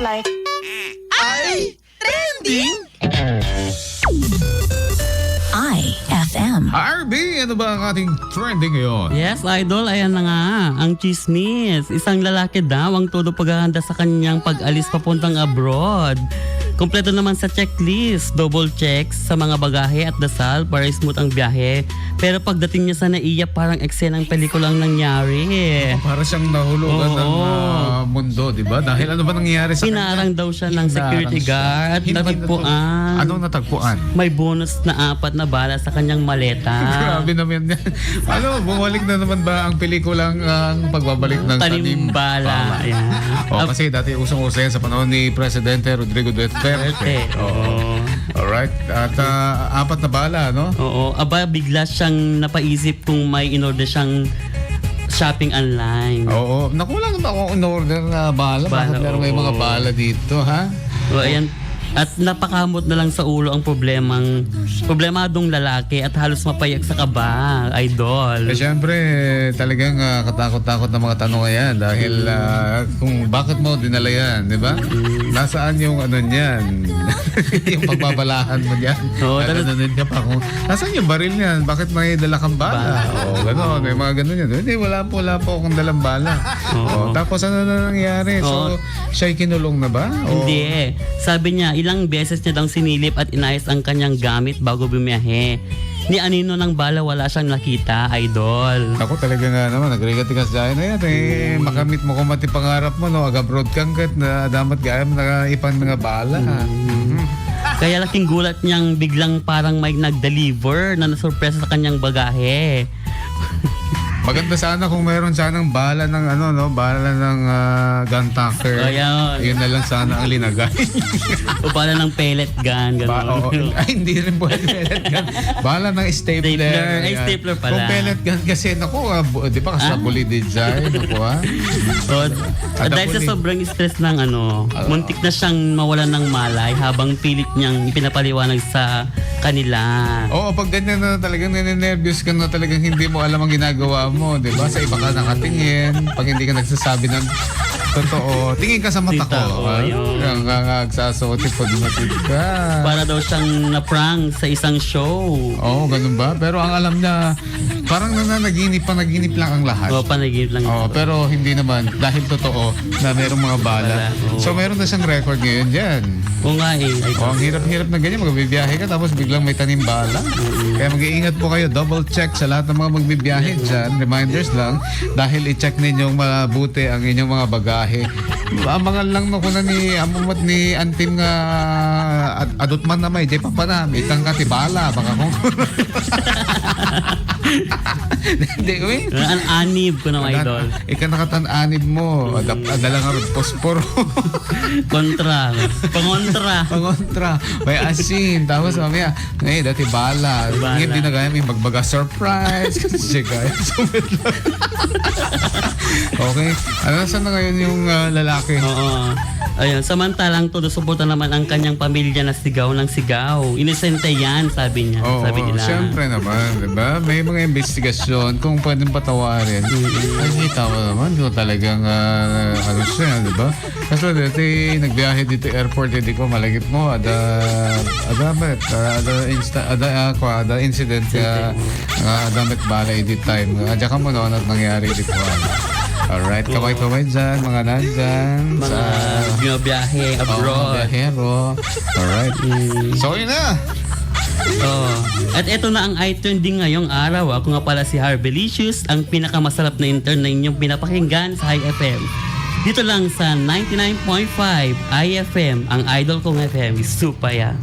like Ay! Trending! IFM. RB, ano ba ang ating trending ngayon? Yes, idol, ayan na nga, ang chismis. Isang lalaki daw ang todo paghahanda sa kanyang pag-alis papuntang abroad. Kompleto naman sa checklist, double checks sa mga bagahe at dasal para smooth ang biyahe. Pero pagdating niya sa naiya, parang eksenang pelikulang nangyari. Para siyang nahulugan Oo. ng ah, mundo, di ba? Dahil ano ba nangyari sa Pinarang daw siya ng security guard, Hindi natagpuan. na- Anong natagpuan? May bonus na apat na bala sa kanyang maleta. Grabe naman yan. ano, bumalik na naman ba ang pelikulang ang pagbabalik ng Tanimbala. Ayan. Oh, kasi dati usong-uso yan sa panahon ni Presidente Rodrigo Duterte. Duterte. Oo. Alright. At ah, apat na bala, no? Oo, aba bigla siyang napaisip kung may in-order siyang shopping online. Oo. Nakulang ba ako in-order na bala? Bakit Bala, meron may oo. mga bala dito, ha? So, ayan. At napakamot na lang sa ulo ang problemang problemadong lalaki at halos mapayak sa kaba, idol. Eh, syempre, talagang ah, katakot-takot na mga tanong yan dahil ah, kung bakit mo dinala yan, di ba? Nasaan yung ano niyan? yung pagbabalahan mo niyan? Oo, ano talaga- ka pa kung, nasaan yung baril niyan? Bakit may dala kang bala? Oo, gano'n. May mga gano'n yan. Hindi, wala po, wala po akong dalang bala. Oo. Tapos ano na nangyari? So, Oo. siya'y kinulong na ba? O- Hindi eh. Sabi niya, ilang beses niya daw sinilip at inayos ang kanyang gamit bago bumiyahe. Ni Anino ng bala wala siyang nakita, idol. Ako talaga nga naman, nagrigat-igas dahil na yan. Eh, makamit mo kung mati pangarap mo, no? Aga-broad kang kat na damat gaya mo na ipang mga bala. Mhm. Kaya laking gulat niyang biglang parang may nag-deliver na nasurpresa sa kanyang bagahe. Maganda sana kung mayroon sanang bala ng ano, no? Bala ng ah, gun tucker. Ayan. Yun na lang sana ang linagay. o pala ng pellet gun, ba, oo. ay, hindi rin pwede pellet gun. Bala ng stapler. Stapler. Ay, stapler pala. Kung pellet gun kasi, naku, ah, bu- di ba kasabuli design, naku ah. So, At dahil sa sobrang stress ng ano, muntik na siyang mawalan ng malay habang pilit niyang ipinapaliwanag sa kanila. Oo, pag ganyan na talagang nininervyos ka na talagang hindi mo alam ang ginagawa mo, di ba? Sa iba ka nakatingin, pag hindi ka nagsasabi ng totoo, tingin ka sa mata ko. Tita, oo, ah. yun. Ang ngagsasote pag matid ka. Para daw siyang na-prank sa isang show. Oo, ganun ba? Pero ang alam niya, parang nananaginip, panaginip lang ang lahat. O, panaginip lang. Oo, pero hindi naman dahil totoo na merong mga bala. Bala, oo. So meron na siyang record ngayon dyan. Oo nga eh. Ay, Oh, ang hirap-hirap na ganyan. Magbibiyahe ka tapos biglang may tanim bala. Kaya mag-iingat po kayo. Double check sa lahat ng mga magbibiyahe dyan. Reminders lang. Dahil i-check ninyong mabuti ang inyong mga bagahe. Amangan lang no kuna ni amumat ni antim nga ad adot man na may jay papanam itang katibala baka kung hindi eh Ang anib ko ng idol. Ika nakatan-anib mo. Adala nga rin posporo. Kontra. Pangontra. Pangontra. May asin. Tapos mamaya, ngayon, dati bala. Bala. Ngayon, di na gaya may magbaga surprise. Kasi siya gaya. Okay. Ano, saan na ngayon yung ah, lalaki? Oo. Ayun, samantalang todo suporta naman ang kanyang pamilya na sigaw ng sigaw. Inisente yan, sabi niya. Oo, sabi nila. syempre naman, di ba? May mga investigasyon kung pwedeng patawarin. Ay, kita mo naman, kung talagang, ah, ano siya, di ba? Kasi dati, nagbiyahe dito airport, hindi ko malagip mo, ada, ada, bet, ada, insta, ada, ako, ada incident, ka, uh, ada, met bala, edit time. Adya ka mo noon at nangyari dito. Alright, kaway-kaway dyan, mga nandyan. Mga binabiyahe abroad. Biyahero. Alright. So, yun na. Oh. At ito na ang iTrending ngayong araw. Ako nga pala si Harbelicious, ang pinakamasarap na intern na inyong pinapakinggan sa High FM. Dito lang sa 99.5 IFM, ang idol kong FM, Supaya.